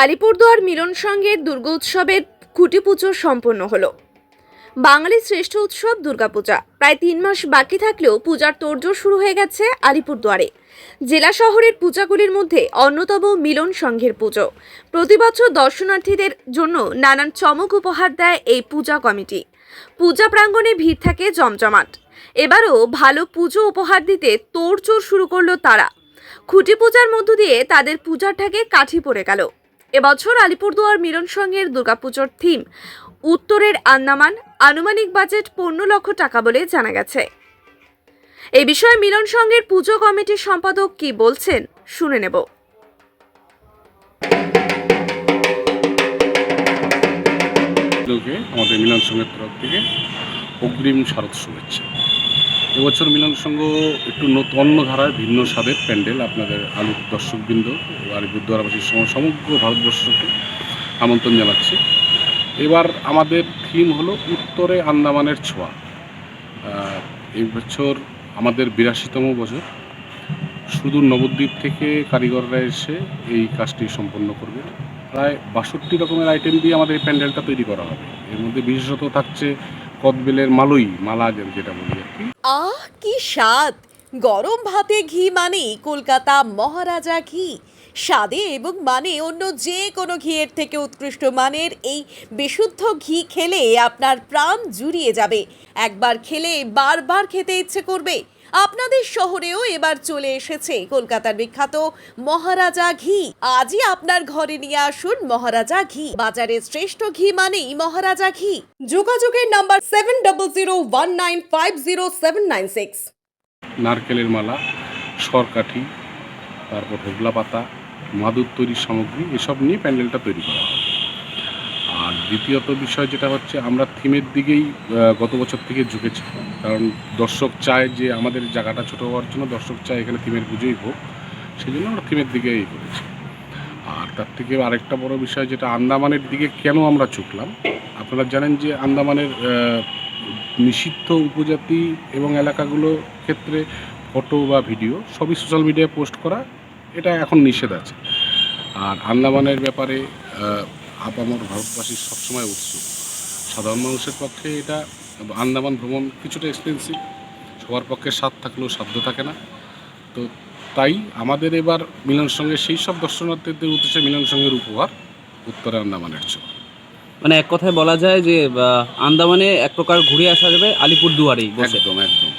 আলিপুরদুয়ার মিলন সংঘের দুর্গোৎসবের খুঁটি পুজো সম্পন্ন হলো। বাঙালির শ্রেষ্ঠ উৎসব দুর্গাপূজা প্রায় তিন মাস বাকি থাকলেও পূজার তোড়জোড় শুরু হয়ে গেছে আলিপুরদুয়ারে। জেলা শহরের পূজাগুলির মধ্যে অন্যতম মিলন সংঘের পুজো। প্রতি বছর দর্শনার্থীদের জন্য নানান চমক উপহার দেয় এই পূজা কমিটি। পূজা প্রাঙ্গণে ভিড় থাকে জমজমাট। এবারও ভালো পুজো উপহার দিতে তোড়জোড় শুরু করল তারা। খুঁটি পূজার মধ্য দিয়ে তাদের পূজাটাকে কাঠি পড়ে গেল। এবছর আলিপুরদুয়ার মিলন সংঘের দুর্গাপুজোর থিম, উত্তরের আন্দামান, আনুমানিক বাজেট পনেরো লক্ষ টাকা বলে জানা গেছে। এই বিষয়ে মিলন সংঘের পুজো কমিটির সম্পাদক কি বলছেন শুনে নেব। আমাদের মিলন সংঘের তরফ থেকে অগ্রিম শারদ শুভেচ্ছা। এবছর মিলন সংঘ একটু অন্য ধারায় ভিন্ন স্বাদের প্যান্ডেল আপনাদের আলু দর্শকবৃন্দ আলিপুরদুয়ারবাসীর সম সমগ্র ভারতবর্ষকে আমন্ত্রণ জানাচ্ছি। এবার আমাদের থিম হলো উত্তরে আন্দামানের ছোঁয়া। এই বছর আমাদের বিরাশিতম বছর। শুধু নবদ্বীপ থেকে কারিগররা এসে এই কাজটি সম্পন্ন করবে প্রায় বাষট্টি রকমের আইটেম দিয়ে আমাদের এই প্যান্ডেলটা তৈরি করা হবে। এর মধ্যে বিশেষত থাকছে কদবেলের মালই মালা যেটা বলি আর কি। আহ, কি স্বাদ! গরম ভাতে ঘি মানেই কলকাতা মহারাজা ঘি। স্বাদে এবং মানে অন্য যে কোনো ঘিয়ের থেকে উৎকৃষ্ট মানের এই বিশুদ্ধ ঘি খেলে আপনার প্রাণ জুড়িয়ে যাবে। একবার খেলে বারবার খেতে ইচ্ছে করবে। আপনাদের শহরেও এবার চলে এসেছে কলকাতার বিখ্যাত মহারাজা ঘি। আজই আপনার ঘরে নিয়ে আসুন মহারাজা ঘি। বাজারের শ্রেষ্ঠ ঘি মানেই মহারাজা ঘি। যোগাযোগের number seven double zero one nine five zero seven nine six. নারকেলের মালা, সরকাঠি, তারপর হোগলা পাতা, মাদুর তৈরির সামগ্রী, এসব নিয়ে প্যান্ডেলটা তৈরি করা আর দ্বিতীয়ত বিষয় যেটা হচ্ছে, আমরা থিমের দিকেই গত বছর থেকে ঝুঁকেছি। কারণ দর্শক চায় যে আমাদের জায়গাটা ছোটো হওয়ার জন্য দর্শক চায় এখানে থিমের পুজোই হোক। সেই জন্য আমরা থিমের দিকে এই করেছি। আর তার থেকে আরেকটা বড় বিষয় যেটা, আন্দামানের দিকে কেন আমরা ঝুঁকলাম? আপনারা জানেন যে আন্দামানের নিষিদ্ধ উপজাতি এবং এলাকাগুলোর ক্ষেত্রে ফটো বা ভিডিও সবই সোশ্যাল মিডিয়ায় পোস্ট করা, এটা এখন নিষেধ আছে। আর আন্দামানের ব্যাপারে আপামর ভারতবাসী সবসময় উৎসুক। সাধারণ মানুষের পক্ষে এটা আন্দামান ভ্রমণ কিছুটা এক্সপেন্সিভ সবার পক্ষে স্বাদ থাকলেও সাধ্য থাকে না। তো তাই আমাদের এবার মিলন সঙ্গে সেই সব দর্শনার্থীদের উদ্দেশ্যে মিলন সঙ্গের উপহার উত্তরে আন্দামানের ছোঁয়া মানে এক কথায় বলা যায় যে আন্দামানে এক প্রকার ঘুরে আসা যাবে আলিপুর দুয়ারেই একদম একদম।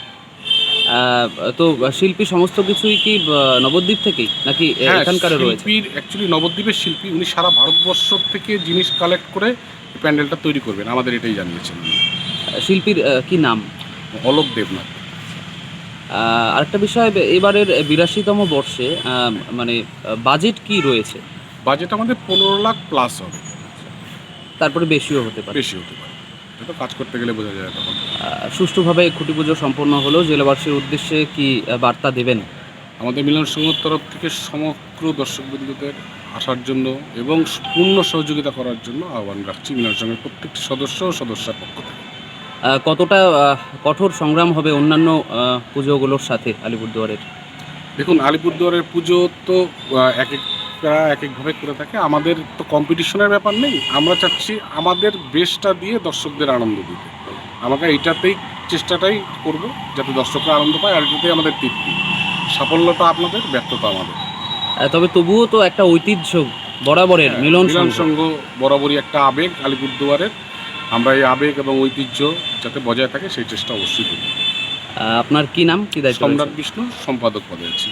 তো শিল্পী সমস্ত কিছুই কি নবদ্বীপ থেকেই? নাকি হ্যাঁ এখানকার রয়েছে? শিল্পীর অ্যাকচুয়ালি নবদ্বীপের শিল্পী উনি সারা ভারতবর্ষ থেকে জিনিস কালেক্ট করে প্যান্ডেলটা তৈরি করবেন আমাদের এটাই জানিয়েছেন শিল্পীর কি নাম? অলোক দেবনাথ। আরেকটা বিষয় এবারের বিরাশিতম বর্ষে মানে বাজেট কি রয়েছে? বাজেট আমাদের পনেরো লাখ প্লাস হবে। তারপরে বেশিও হতে পারে। বেশি হতে পারে। এটা কাজ করতে গেলে বোঝা যায় তখন। সুষ্ঠুভাবে খুঁটি পুজো সম্পন্ন হলো জেলাবাসীর উদ্দেশ্যে কি বার্তা দেবেন? আমাদের মিলন সংঘর তরফ থেকে সমগ্র দর্শকবৃন্দদের আসার জন্য এবং পূর্ণ সহযোগিতা করার জন্য আহ্বান রাখছি মিলন সংঘের প্রত্যেকটি সদস্য ও সদস্যার পক্ষ থেকে। কতটা কঠোর সংগ্রাম হবে অন্যান্য পুজোগুলোর সাথে আলিপুরদুয়ারের? দেখুন আলিপুরদুয়ারের পুজো তো এক একটা এক একভাবে করে থাকে। আমাদের তো কম্পিটিশনের ব্যাপার নেই। আমরা চাচ্ছি আমাদের বেশটা দিয়ে দর্শকদের আনন্দ দিতে। আমাকে এইটাতেই চেষ্টাটাই করব যাতে দর্শকরা আনন্দ পায় আর এটাতেই আমাদের তৃপ্তি। সাফল্যটা আপনাদের ব্যর্থতা আমাদের। তবে তবুও তো একটা ঐতিহ্য বরাবরের হ্যাঁ, মিলন সংঘ বরাবরই একটা আবেগ আলিপুরদুয়ারের। আমরা এই আবেগ এবং ঐতিহ্য যাতে বজায় থাকে সেই চেষ্টা অবশ্যই করি আপনার কি নাম? কি দায়িত্ব? সম্রাট বিষ্ণু সম্পাদক পদে আছি।